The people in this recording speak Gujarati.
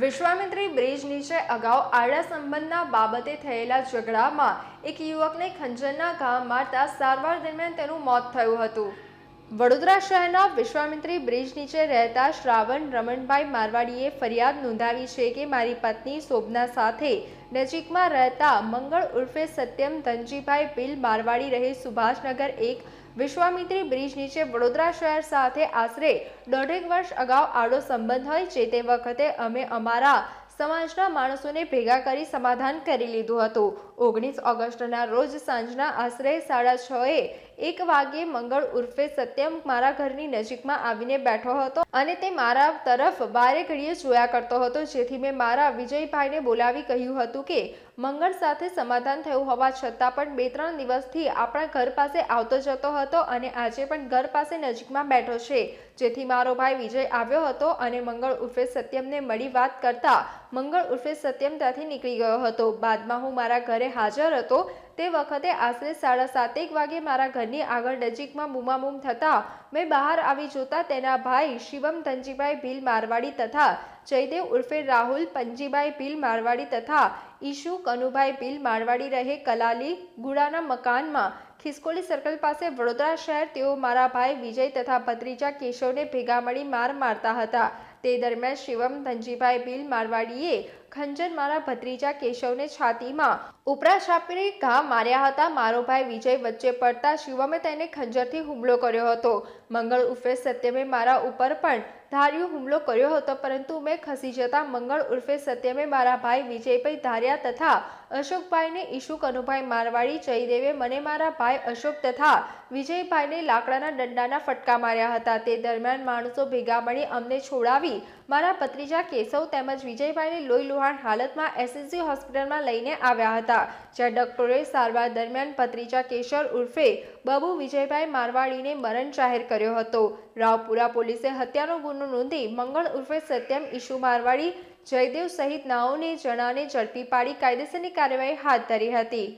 વિશ્વામિત્રી બ્રિજ નીચે અગાઉ આડા સંબંધના બાબતે થયેલા ઝઘડામાં એક યુવકને ખંજરના ઘા મારતા સારવાર દરમિયાન તેનું મોત થયું હતું. વડોદરા શહેરના વિશ્વામિત્રી બ્રિજ નીચે રહેતા શ્રાવણ રમણભાઈ મારવાડીએ ફરિયાદ નોંધાવી છે કે મારી પત્ની શોભના સાથે નજીકમાં રહેતા મંગળ ઉર્ફે સત્યમ ધનજીભાઈ બિલ મારવાડી રહે સુભાષનગર એક વિશ્વામિત્રી બ્રિજ નીચે વડોદરા શહેર સાથે આશરે દોઢેક વર્ષ અગાઉ આડો સંબંધ હોય છે તે વખતે અમે અમારા સમાજના માણસોને ભેગા કરી સમાધાન કરી લીધું હતું. ઓગણીસ ઓગસ્ટના રોજ સાંજના આશરે સાડા છએ એક વાગ્યે મંગળ ઉર્ફે સત્યમ મારા ઘરની નજીકમાં આવીને બેઠો હતો અને તે મારા તરફ બારે ઘડીએ જોયા કરતો હતો. જેથી મેં મારા વિજયભાઈને બોલાવી કહ્યું હતું કે, મંગળ સાથે સમાધાન થયું હોવા છતાં પણ બે ત્રણ દિવસથી આપણા ઘર પાસે આવતો જતો હતો અને આજે પણ ઘર પાસે નજીકમાં બેઠો છે. જેથી મારો ભાઈ વિજય આવ્યો હતો અને મંગળ ઉર્ફે સત્યમને મળી વાત કરતા મંગળ ઉર્ફે સત્યમ ત્યાંથી નીકળી ગયો હતો. બાદમાં હું મારા ઘરે હાજર હતો. તે વખતે આશરે સાડા સાતેક વાગે મારા ઘરની આગળ નજીકમાં બૂમાબૂમ થતાં મેં બહાર આવી જોતા તેના ભાઈ શિવમ, ધનજીભાઈ ભીલ મારવાડી તથા જયદેવ ઉર્ફે રાહુલ, પંજીભાઈ ભીલ મારવાડી તથા ઈશુ, કનુભાઈ ભીલ મારવાડી રહે કલાલી ગુડાના મકાનમાં. ખિસકોલી સર્કલ પાસે વડોદરા શહેર તેઓ મારા ભાઈ વિજય તથા ભત્રીજા કેશવને ભેગા મળી માર મારતા હતા. તે દરમિયાન શિવમ, ધનજીભાઈ બિલ, મારવાડીએ ખંજર મારા ભત્રીજા કેશવને છાતીમાં ઉપરા છાપીને ઘા માર્યા હતા. મારો ભાઈ વિજય વચ્ચે પડતા શિવમે તેને ખંજરથી હુમલો કર્યો હતો. મંગળ ઉર્ફે સત્યમે મારા ઉપર પણ ધાર્યો હુમલો કર્યો હતો, પરંતુ મેં ખસી જતા મંગળ ઉર્ફે સત્યમે મારા ભાઈ વિજયભાઈ ધાર્યા તથા અશોકભાઈને ઈશુ કનુભાઈ મારવાડી, જયદેવે મને મારા ભાઈ અશોક તથા વિજયભાઈને લાકડાના દંડાના ફટકા માર્યા હતા. તે દરમિયાન માણસો ભેગા મળી અમને છોડાવી મારા ભત્રીજા કેશવ તેમજ વિજયભાઈને લોહી લુહાણ હાલતમાં એસએસજી હોસ્પિટલમાં લઈને આવ્યા હતા, જ્યાં ડોક્ટરોએ સારવાર દરમિયાન ભત્રીજા કેશર ઉર્ફે બબુ વિજયભાઈ મારવાડીને મરણ જાહેર કર્યો હતો. રાવપુરા પોલીસે હત્યાનો ગુનો નોંધી મંગળ ઉર્ફે સત્યમ ઈશુ મારવાડી, જયદેવ સહિત નાઓને જણાને ઝડપી પાડી કાયદેસરની કાર્યવાહી હાથ ધરી હતી.